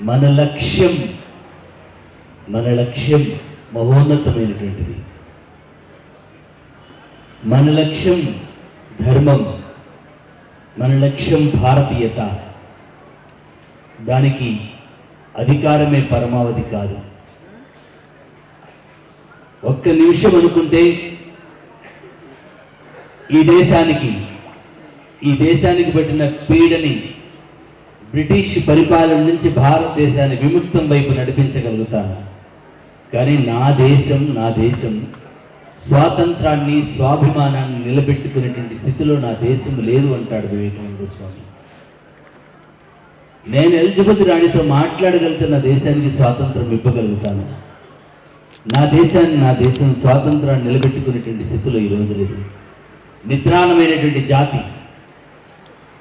మన లక్ష్యం మన లక్ష్యం మహోన్నతమైనటువంటిది. మన లక్ష్యం ధర్మం మన లక్ష్యం భారతీయత. దానికి అధికారమే పరమావధి కాదు. ఒక్క నిమిషం అనుకుంటే ఈ దేశానికి ఈ దేశానికి పెట్టిన పీడని బ్రిటిష్ పరిపాలన నుంచి భారతదేశాన్ని విముక్తం వైపు నడిపించగలుగుతాను. కానీ నా దేశం నా దేశం స్వాతంత్రాన్ని స్వాభిమానాన్ని నిలబెట్టుకునేటువంటి స్థితిలో నా దేశం లేదు అంటాడు వివేకానంద స్వామి. నేను ఎలిజబెత్ రాణితో మాట్లాడగలిగితే నా దేశానికి స్వాతంత్రం ఇవ్వగలుగుతాను. నా దేశాన్ని నా దేశం స్వాతంత్రాన్ని నిలబెట్టుకునేటువంటి స్థితిలో ఈరోజు లేదు. నిద్రాణమైనటువంటి జాతి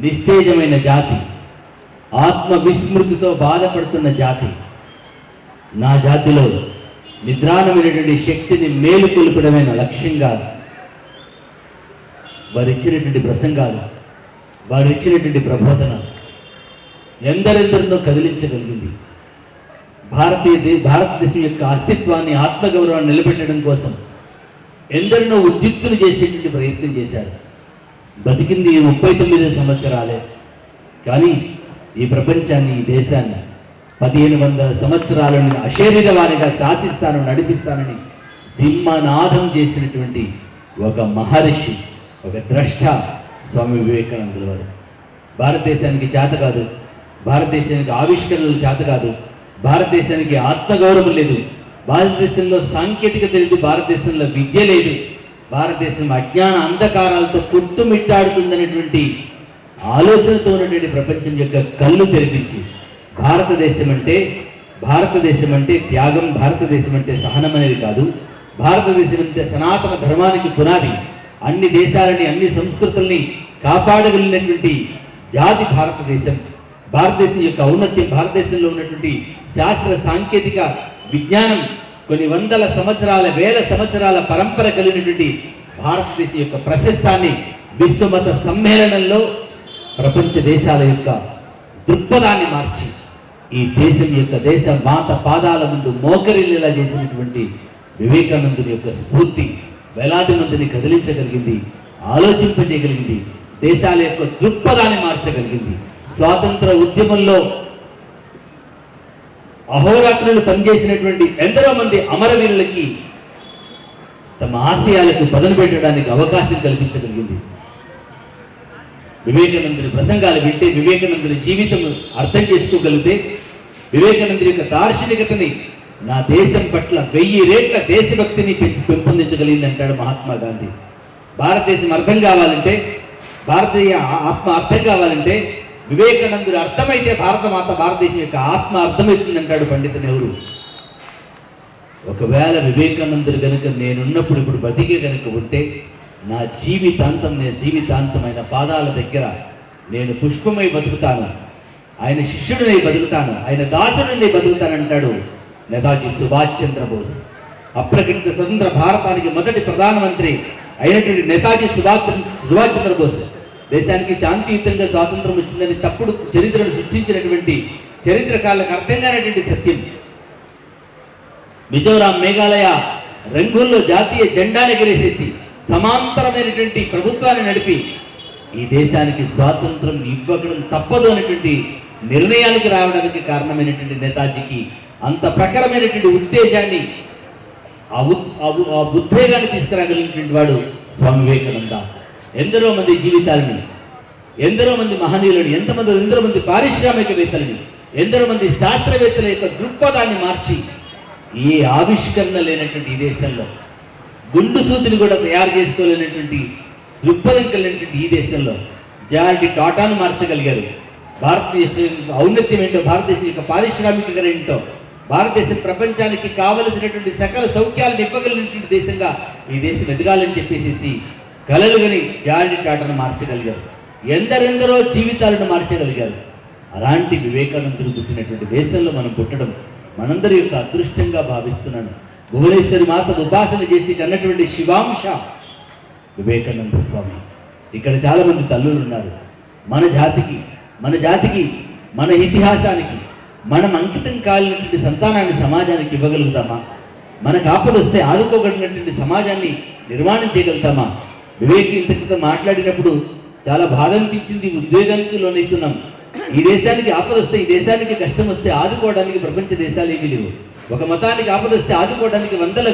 నిస్తేజమైన జాతి ఆత్మ విస్మృతితో బాధపడుతున్న జాతి. నా జాతిలో నిద్రాణమైనటువంటి శక్తిని మేలుకొల్పడమే నా లక్ష్యంగా వారు ఇచ్చినటువంటి ప్రసంగాలు వారు ఇచ్చినటువంటి ప్రబోధన ఎందరెందరినో కదిలించగలిగింది. భారతీయ భారతదేశం యొక్క అస్తిత్వాన్ని ఆత్మగౌరవాన్ని నిలబెట్టడం కోసం ఎందరినో ఉద్యుక్తులు చేసేటువంటి ప్రయత్నం చేశారు. బతికింది ముప్పై తొమ్మిది సంవత్సరాలే. కానీ ఈ ప్రపంచాన్ని ఈ దేశాన్ని పదిహేను వందల సంవత్సరాలను అశరీరవారిగా శాసిస్తాను నడిపిస్తానని సింహనాదం చేసినటువంటి ఒక మహర్షి ఒక ద్రష్ట స్వామి వివేకానందుల వారు. భారతదేశానికి చేత కాదు భారతదేశానికి ఆవిష్కరణలు చేత కాదు భారతదేశానికి ఆత్మగౌరవం లేదు భారతదేశంలో సాంకేతికత లేదు భారతదేశంలో విద్య లేదు భారతదేశం అజ్ఞాన అంధకారాలతో కుట్టుమిట్టాడుతుందనేటువంటి ఆలోచనతో ఉన్నటువంటి ప్రపంచం యొక్క కళ్ళు తెరిపించి? భారతదేశం అంటే భారతదేశం అంటే త్యాగం భారతదేశం అంటే సహనం అనేది కాదు. భారతదేశం అంటే సనాతన ధర్మానికి పునాది. అన్ని దేశాలని అన్ని సంస్కృతుల్ని కాపాడగలిగినటువంటి జాతి భారతదేశం. భారతదేశం యొక్క ఔన్నత్యం భారతదేశంలో ఉన్నటువంటి శాస్త్ర సాంకేతిక విజ్ఞానం కొన్ని వందల సంవత్సరాల వేల సంవత్సరాల పరంపర కలిగినటువంటి భారతదేశం యొక్క ప్రశస్తాన్ని విశ్వమత సమ్మేళనంలో ప్రపంచ దేశాల యొక్క దృక్పథాన్ని మార్చి ఈ దేశం యొక్క దేశ మాత పాదాల ముందు మోకరిల్లేలా చేసినటువంటి వివేకానందుని యొక్క స్ఫూర్తి వేలాది మందిని కదిలించగలిగింది ఆలోచింపజేయగలిగింది దేశాల యొక్క దృక్పథాన్ని మార్చగలిగింది. స్వాతంత్ర ఉద్యమంలో అహోరాత్రులు పనిచేసినటువంటి ఎందరో మంది అమరవీరులకి తమ ఆశయాలకు పదను పెట్టడానికి అవకాశం కల్పించగలిగింది. వివేకానందుని ప్రసంగాలు వింటే వివేకానందుని జీవితం అర్థం చేసుకోగలిగితే వివేకానందుని యొక్క దార్శనికతని నా దేశం పట్ల వెయ్యి రేట్ల దేశభక్తిని పెంచి పెంపొందించగలిగింది అంటాడు మహాత్మా గాంధీ. భారతదేశం అర్థం కావాలంటే భారతీయ ఆత్మ అర్థం కావాలంటే వివేకానందుడు అర్థమైతే భారత మాత భారతదేశం యొక్క ఆత్మ అర్థమవుతుంది అంటాడు పండిత నెహ్రూ. ఒకవేళ వివేకానందుడు కనుక నేనున్నప్పుడు ఇప్పుడు బతికే కనుక ఉంటే నా జీవితాంతం నేను జీవితాంతం ఆయన పాదాల దగ్గర నేను పుష్పమై బతుకుతాను. ఆయన శిష్యుడినై బతుకుతాను. ఆయన దాసుడినై బతుకుతానంటాడు నేతాజీ సుభాష్ చంద్రబోస్. అప్రకటిత స్వతంత్ర భారతానికి మొదటి ప్రధానమంత్రి అయినటువంటి నేతాజీ సుభాష్ సుభాష్ చంద్రబోస్. దేశానికి శాంతియుతంగా స్వాతంత్రం వచ్చిందని తప్పుడు చరిత్రను సృష్టించినటువంటి చరిత్రకారులకు అర్థం కానటువంటి సత్యం. మిజోరాం మేఘాలయ రంగుల్లో జాతీయ జెండాని ఎగరేసేసి సమాంతరమైనటువంటి ప్రభుత్వాన్ని నడిపి ఈ దేశానికి స్వాతంత్రం ఇవ్వడం తప్పదు అనేటువంటి నిర్ణయానికి రావడానికి కారణమైనటువంటి నేతాజీకి అంత ప్రకారమైనటువంటి ఉత్తేజాన్ని ఆ ఉద్- ఆ ఉద్వేగాన్ని తీసుకురాగలిగినటువంటి వాడు స్వామి వివేకానంద. ఎందరో మంది జీవితాలని ఎందరో మంది మహనీయులని ఎంతమంది ఎందరో మంది పారిశ్రామికవేత్తలని ఎందరో మంది శాస్త్రవేత్తల యొక్క దృక్పథాన్ని మార్చి ఏ ఆవిష్కరణ లేనటువంటి ఈ దేశంలో గుండు సూతులు కూడా తయారు చేసుకోలేనటువంటి దృక్పథం కలిగినటువంటి ఈ దేశంలో జాయింట్ టాటాను మార్చగలిగారు. భారతదేశం యొక్క ఔన్నత్యం ఏంటో భారతదేశం యొక్క పారిశ్రామికత ఏంటో భారతదేశం ప్రపంచానికి కావలసినటువంటి సకల సౌఖ్యాలను ఇవ్వగలిగినటువంటి దేశంగా ఈ దేశం ఎదగాలని చెప్పేసి కలలు గని జాయింట్ టాటాను మార్చగలిగారు. ఎందరెందరో జీవితాలను మార్చగలిగారు. అలాంటి వివేకానందులు పుట్టినటువంటి దేశంలో మనం పుట్టడం మనందరి యొక్క అదృష్టంగా భావిస్తున్నాను. భువనేశ్వరి మాతను ఉపాసన చేసి కన్నటువంటి శివాంశ వివేకానంద స్వామి. ఇక్కడ చాలామంది తల్లులు ఉన్నారు. మన జాతికి మన జాతికి మన ఇతిహాసానికి మనం అంకితం కాలినటువంటి సంతానాన్ని సమాజానికి ఇవ్వగలుగుతామా? మనకు ఆపద వస్తే ఆదుకోగలిగినటువంటి సమాజాన్ని నిర్మాణం చేయగలుగుతామా? వివేక్ ఇంత క్రితం మాట్లాడినప్పుడు చాలా బాధ అనిపించింది ఉద్వేగానికి లోనైతున్నాం. ఈ దేశానికి ఆపద వస్తే ఈ దేశానికి కష్టం వస్తే ఆదుకోవడానికి ప్రపంచ దేశాలు ఏమీ లేవు. ఒక మతానికి ఆపదొస్తే ఆదుకోవడానికి వందల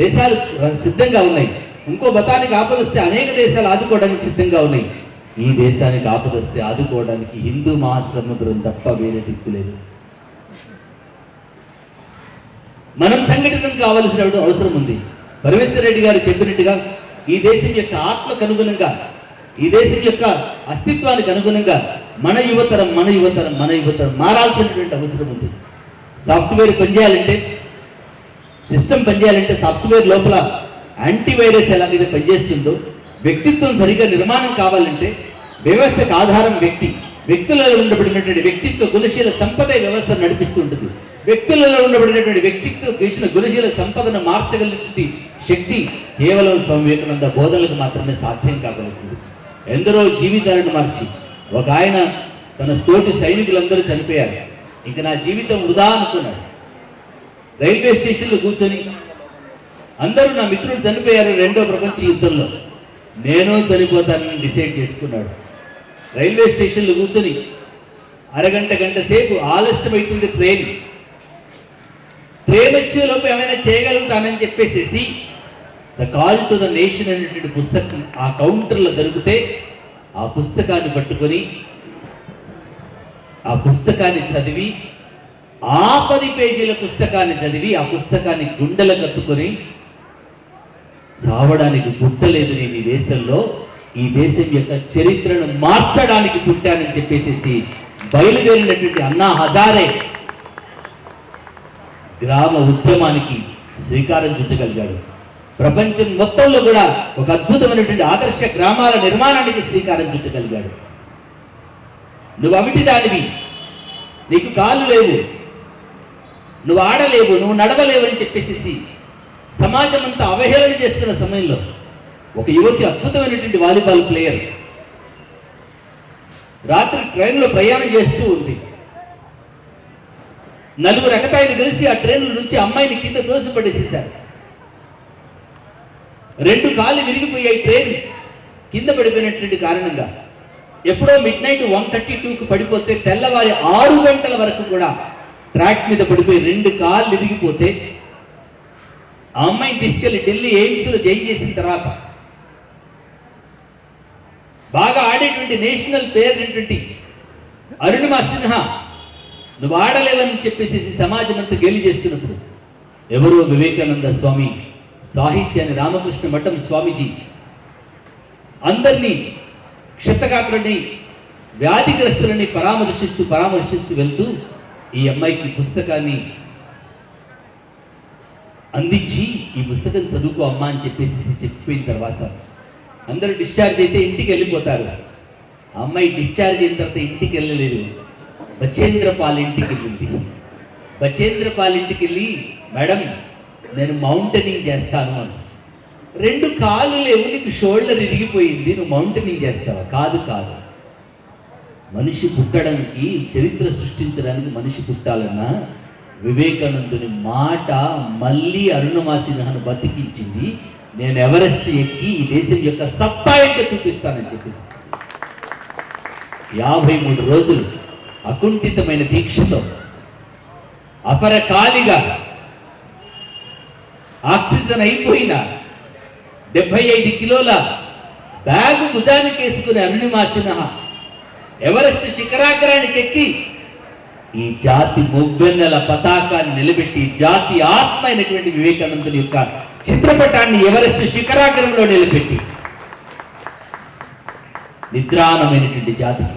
దేశాలు సిద్ధంగా ఉన్నాయి. ఇంకో మతానికి ఆపదొస్తే అనేక దేశాలు ఆదుకోవడానికి సిద్ధంగా ఉన్నాయి. ఈ దేశానికి ఆపదొస్తే ఆదుకోవడానికి హిందూ మహాసముద్రం తప్ప వేరే దిక్కు లేదు. మనం సంఘటితం కావలసిన అవసరం ఉంది. పరమేశ్వర రెడ్డి గారు చెప్పినట్టుగా ఈ దేశం యొక్క ఆత్మకు అనుగుణంగా ఈ దేశం యొక్క అస్తిత్వానికి అనుగుణంగా మన యువతరం మన యువతరం మన యువతరం మారాల్సినటువంటి అవసరం ఉంది. సాఫ్ట్వేర్ పనిచేయాలంటే సిస్టమ్ పనిచేయాలంటే సాఫ్ట్వేర్ లోపల యాంటీవైరస్ ఎలాగైతే పనిచేస్తుందో వ్యక్తిత్వం సరిగ్గా నిర్మాణం కావాలంటే వ్యవస్థకు ఆధారం వ్యక్తి. వ్యక్తులలో ఉండబడినటువంటి వ్యక్తిత్వ గుణశీల సంపద వ్యవస్థ వ్యవస్థను వ్యక్తులలో ఉండబడినటువంటి వ్యక్తిత్వ కృష్ణ గుణశీల సంపదను మార్చగలిగినటువంటి శక్తి కేవలం స్వామి వివేకానంద బోధనలకు మాత్రమే సాధ్యం కాగలుగుతుంది. ఎందరో జీవితాలను మార్చి ఒక ఆయన తన తోటి సైనికులందరూ చనిపోయారు. ఇంక నా జీవితం వృధా అనుకున్నాడు. రైల్వే స్టేషన్లో కూర్చొని అందరూ నా మిత్రులు చనిపోయారు రెండో ప్రపంచ యుద్ధంలో. నేను చనిపోతానని డిసైడ్ చేసుకున్నాడు. రైల్వే స్టేషన్లో కూర్చొని అరగంట గంట సేపు ఆలస్యమైతుండే ట్రైన్. ట్రైన్ వచ్చే లోపు ఏమైనా చేయగలుగుతానని చెప్పేసేసి the call to the nation అనేటువంటి పుస్తకం ఆ కౌంటర్లో దొరికితే ఆ పుస్తకాన్ని పట్టుకొని ఆ పుస్తకాన్ని చదివి ఆ పది పేజీల పుస్తకాన్ని చదివి ఆ పుస్తకాన్ని గుండెల కత్తుకొని చావడానికి పుట్టలేదు నేను ఈ దేశంలో. ఈ దేశం యొక్క చరిత్రను మార్చడానికి పుట్టానని చెప్పేసేసి బయలుదేరినటువంటి అన్నా హజారే గ్రామ ఉద్యమానికి శ్రీకారం చుట్టగలిగాడు. ప్రపంచం మొత్తంలో కూడా ఒక అద్భుతమైనటువంటి ఆదర్శ గ్రామాల నిర్మాణానికి శ్రీకారం చుట్టగలిగాడు. నువ్వు అవిటి దానివి నీకు కాళ్ళు లేవు. నువ్వు ఆడలేవు నువ్వు నడవలేవు అని చెప్పేసి సమాజం అంతా అవహేళన చేస్తున్న సమయంలో ఒక యువతి అద్భుతమైనటువంటి వాలీబాల్ ప్లేయర్ రాత్రి ట్రైన్లో ప్రయాణం చేస్తూ ఉంది. నలుగురు ఎకతాయిలు కలిసి ఆ ట్రైన్ల నుంచి అమ్మాయిని కింద తోసిపడేసేశారు. రెండు కాళ్ళు విరిగిపోయాయి ట్రైన్ కింద పడిపోయినటువంటి కారణంగా. ఎప్పుడో మిడ్ నైట్ వన్ థర్టీ టూకి పడిపోతే తెల్లవారి ఆరు గంటల వరకు కూడా ట్రాక్ మీద పడిపోయి రెండు కాళ్ళు విరిగిపోతే ఆ అమ్మాయిని తీసుకెళ్ళి ఢిల్లీ ఎయిమ్స్లో జైన్ చేసిన తర్వాత బాగా ఆడేటువంటి నేషనల్ ప్లేయర్ ఏంటంటే అరుణిమా సిన్హా. నువ్వు ఆడలేవని చెప్పేసి సమాజం అంతా గేలి చేస్తున్నప్పుడు ఎవరో వివేకానంద స్వామి సాహిత్యాన్ని రామకృష్ణ మఠం స్వామీజీ అందరినీ క్షతగాత్రుని వ్యాధిగ్రస్తులని పరామర్శిస్తూ పరామర్శిస్తూ వెళ్తూ ఈ అమ్మాయికి పుస్తకాన్ని అందించి ఈ పుస్తకం చదువుకో అమ్మా అని చెప్పేసి చెప్పిపోయిన తర్వాత అందరూ డిశ్చార్జ్ అయితే ఇంటికి వెళ్ళిపోతారు. ఆ అమ్మాయి డిశ్చార్జ్ అయిన తర్వాత ఇంటికి వెళ్ళలేదు. బచేంద్రపాల్ ఇంటికి వెళ్ళింది. బచేంద్రపాల్ ఇంటికి వెళ్ళి మేడం నేను మౌంటైనింగ్ చేస్తాను అని రెండు కాళ్ళు లేవు నీకు షోల్డర్ ఇరిగిపోయింది నువ్వు మౌంటైనింగ్ చేస్తావా? కాదు కాదు. మనిషి పుట్టడానికి చరిత్ర సృష్టించడానికి మనిషి పుట్టాలన్నా వివేకానందుని మాట మళ్ళీ అరుణమాసిన్హను బతికించింది. నేను ఎవరెస్ట్ ఎక్కి ఈ దేశం యొక్క సత్తా యొక్క చూపిస్తానని చెప్పేసి. యాభై మూడు రోజులు అకుంఠితమైన దీక్షతో అపరకాలిగా ఆక్సిజన్ అయిపోయిన డెబ్బై ఐదు కిలోల బ్యాగు భుజానికి వేసుకుని అరుణిమాసిన ఎవరెస్ట్ శిఖరాగ్రానికి ఎక్కి ఈ జాతి మువ్వెన్నెల పతాకాన్ని నిలబెట్టి జాతి ఆత్మ అయినటువంటి వివేకానందుని యొక్క చిత్రపటాన్ని ఎవరెస్ట్ శిఖరాగ్రంలో నిలబెట్టి నిద్రానమైనటువంటి జాతికి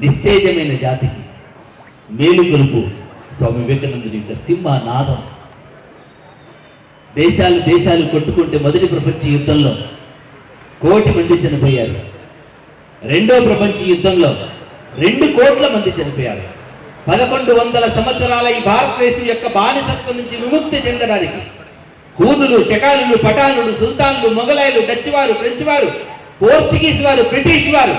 నిస్తేజమైన జాతికి మేలుకొలుపు స్వామి వివేకానందుని యొక్క సింహనాదం. దేశాలు దేశాలు కొట్టుకుంటే మొదటి ప్రపంచ యుద్ధంలో కోటి మంది చనిపోయారు. రెండో ప్రపంచ యుద్ధంలో రెండు కోట్ల మంది చనిపోయారు. పదకొండు వందల సంవత్సరాల ఈ భారతదేశం యొక్క బానిసత్వం నుంచి విముక్తి చెందడానికి కూదులు షకాలులు పఠానులు సుల్తాన్లు మొఘలాయులు డచ్ వారు ఫ్రెంచ్ వారు పోర్చుగీస్ వారు బ్రిటిష్ వారు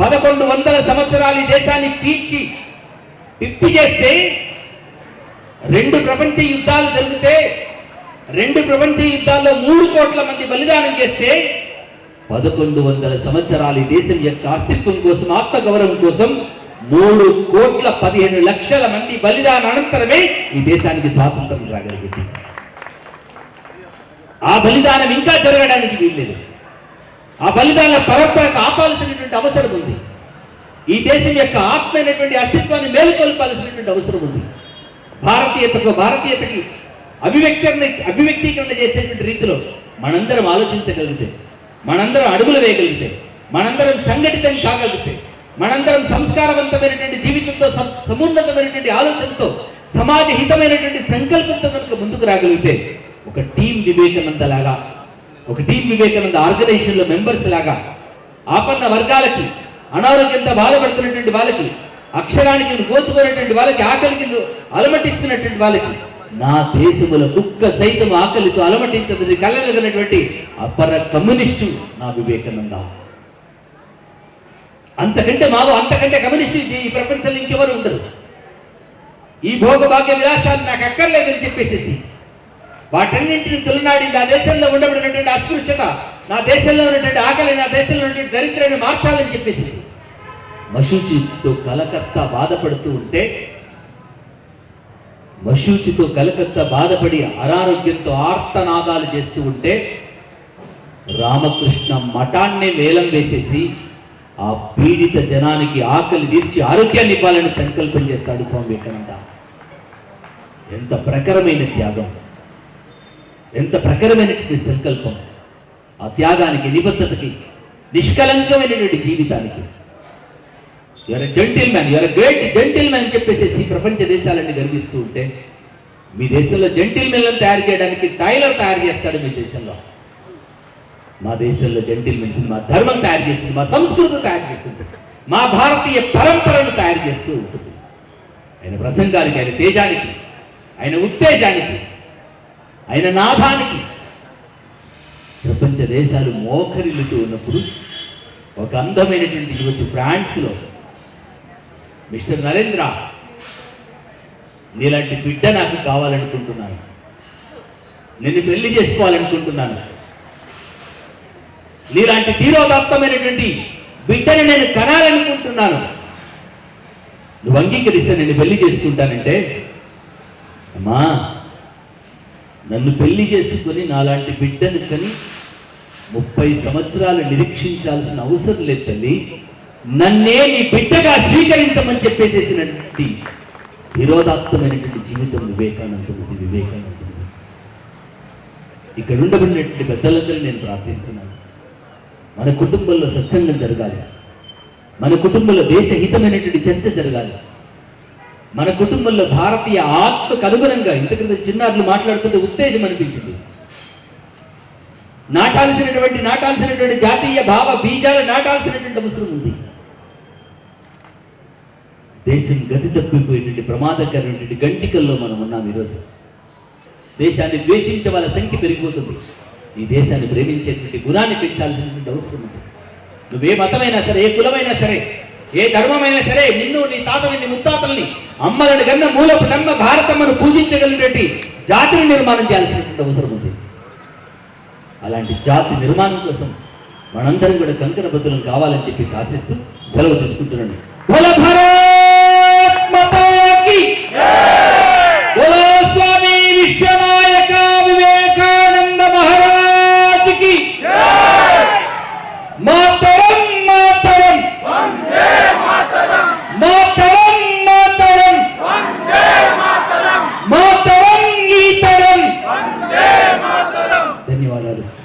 పదకొండు వందల సంవత్సరాలు ఈ దేశాన్ని పీల్చి పిప్పి చేస్తే రెండు ప్రపంచ యుద్ధాలు జరిగితే రెండు ప్రపంచ యుద్ధాల్లో మూడు కోట్ల మంది బలిదానం చేస్తే పదకొండు వందల సంవత్సరాలు ఈ దేశం యొక్క అస్తిత్వం కోసం ఆత్మ గౌరవం కోసం మూడు కోట్ల పదిహేను లక్షల మంది బలిదాన అనంతరమే ఈ దేశానికి స్వాతంత్రం రాగలిగింది. ఆ బలిదానం ఇంకా జరగడానికి వీల్లేదు. ఆ బలిదాన పరంపర ఆపాల్సినటువంటి అవసరం ఉంది. ఈ దేశం యొక్క ఆత్మ అయినటువంటి అస్తిత్వాన్ని మేలుకొల్పాల్సినటువంటి అవసరం ఉంది. భారతీయతకు భారతీయతకి అభివ్యక్తీకరణ అభివ్యక్తీకరణ చేసేటువంటి రీతిలో మనందరం ఆలోచించగలిగితే మనందరం అడుగులు వేయగలిగితే మనందరం సంఘటితం కాగలిగితే మనందరం సంస్కారవంతమైనటువంటి జీవితంతో సం- సమున్నతమైనటువంటి ఆలోచనతో సమాజ హితమైనటువంటి సంకల్పంతో కనుక ముందుకు రాగలిగితే ఒక టీం వివేకానంద లాగా ఒక టీం వివేకానంద ఆర్గనైజేషన్లో మెంబర్స్ లాగా ఆపన్న వర్గాలకి అనారోగ్యంతో బాధపడుతున్నటువంటి వాళ్ళకి అక్షరానికి గోచుకున్నటువంటి వాళ్ళకి ఆకలికి అలమటిస్తున్నటువంటి వాళ్ళకి నా దేశముల కుక్క సైతం ఆకలితో అలమటించదని కలగలిగినటువంటి అపర కమ్యూనిస్టు నా వివేకానంద. అంతకంటే మావు అంతకంటే కమ్యూనిస్టు ఈ ప్రపంచంలో ఇంకెవరు ఉండరు. ఈ భోగభాగ్య విలాసాలు నాకు అక్కర్లేదని చెప్పేసేసి వాటన్నింటిని తొలినాడి నా దేశంలో ఉండబడినటువంటి అస్పృశ్యత నా దేశంలో ఉన్నటువంటి ఆకలి నా దేశంలో ఉన్నటువంటి దరిద్రాన్ని మార్చాలని చెప్పేసి మశూచితో కలకత్తా బాధపడుతూ ఉంటే మశూచితో కలకత్తా బాధపడి అనారోగ్యంతో ఆర్తనాదాలు చేస్తూ ఉంటే రామకృష్ణ మఠాన్నే వేలం వేసేసి ఆ పీడిత జనానికి ఆకలి తీర్చి ఆరోగ్యాన్ని ఇవ్వాలని సంకల్పం చేస్తాడు స్వామి వివేకానంద. ఎంత ప్రకరమైన త్యాగం. ఎంత ప్రకరమైన సంకల్పం. ఆ త్యాగానికి నిబద్ధతకి నిష్కలంకమైనటువంటి జీవితానికి. Your gentleman your great gentleman అని చెప్పేసి ప్రపంచ దేశాలన్నీ గర్విస్తూ ఉంటే మీ దేశంలో జెంటిల్ మెన్లను తయారు చేయడానికి టైలర్ తయారు చేస్తాడు మీ దేశంలో. మా దేశంలో జెంటిల్ మెన్స్ మా ధర్మం తయారు చేస్తుంది మా సంస్కృతి తయారు చేస్తుంది మా భారతీయ పరంపరను తయారు చేస్తూ ఉంటుంది. ఆయన ప్రసంగానికి ఆయన తేజానికి ఆయన ఉత్తేజానికి ఆయన నాభానికి ప్రపంచ దేశాలు మోకరిల్లుతూ ఉన్నప్పుడు ఒక అందమైనటువంటి యువతి ఫ్రాన్స్లో మిస్టర్ నరేంద్ర నీలాంటి బిడ్డ నాకు కావాలనుకుంటున్నాను. నిన్ను పెళ్ళి చేసుకోవాలనుకుంటున్నాను. నీలాంటి తీరోదాప్తమైనటువంటి బిడ్డని నేను కనాలనుకుంటున్నాను. నువ్వు అంగీకరిస్తే నేను పెళ్ళి చేసుకుంటానంటే అమ్మా నన్ను పెళ్ళి చేసుకుని నాలాంటి బిడ్డను కని ముప్పై సంవత్సరాలు నిరీక్షించాల్సిన అవసరం లేదు తల్లి. నన్నే నీ బిడ్డగా స్వీకరించమని చెప్పేసేసినటువంటి విరోధాత్మకమైనటువంటి జీవితం వివేకానందుడిది వివేకానందుడిది ఇక్కడ ఉండబడినటువంటి పెద్దలందరూ నేను ప్రార్థిస్తున్నాను. మన కుటుంబంలో సత్సంగం జరగాలి. మన కుటుంబంలో దేశహితమైనటువంటి చర్చ జరగాలి. మన కుటుంబంలో భారతీయ ఆత్మకు అనుగుణంగా ఇంతకంత చిన్నారులు మాట్లాడుతుంటే ఉత్తేజం అనిపించింది. నాటాల్సినటువంటి నాటాల్సినటువంటి జాతీయ భావ బీజాలు నాటాల్సినటువంటి అవసరం ఉంది. దేశం గతి తప్పిపోయేటువంటి ప్రమాదకరమైనటువంటి గంటికల్లో మనం ఉన్నాం ఈరోజు. దేశాన్ని ద్వేషించే వాళ్ళ సంఖ్య పెరిగిపోతుంది. ఈ దేశాన్ని ప్రేమించేటువంటి గుణాన్ని పెంచాల్సినటువంటి అవసరం ఉంది. నువ్వే మతమైనా సరే ఏ కులమైనా సరే ఏ ధర్మమైనా సరే నిన్ను నీ తాతని నీ ముత్తాతల్ని అమ్మలను కన్న మూలపు నమ్మ భారతమ్మను పూజించగలిగినటువంటి జాతిని నిర్మాణం చేయాల్సినటువంటి అవసరం ఉంది. అలాంటి జాతి నిర్మాణం కోసం మనందరం కూడా కంకణ బద్దులం కావాలని చెప్పి శాసిస్తూ సెలవు తీసుకుంటున్నాను.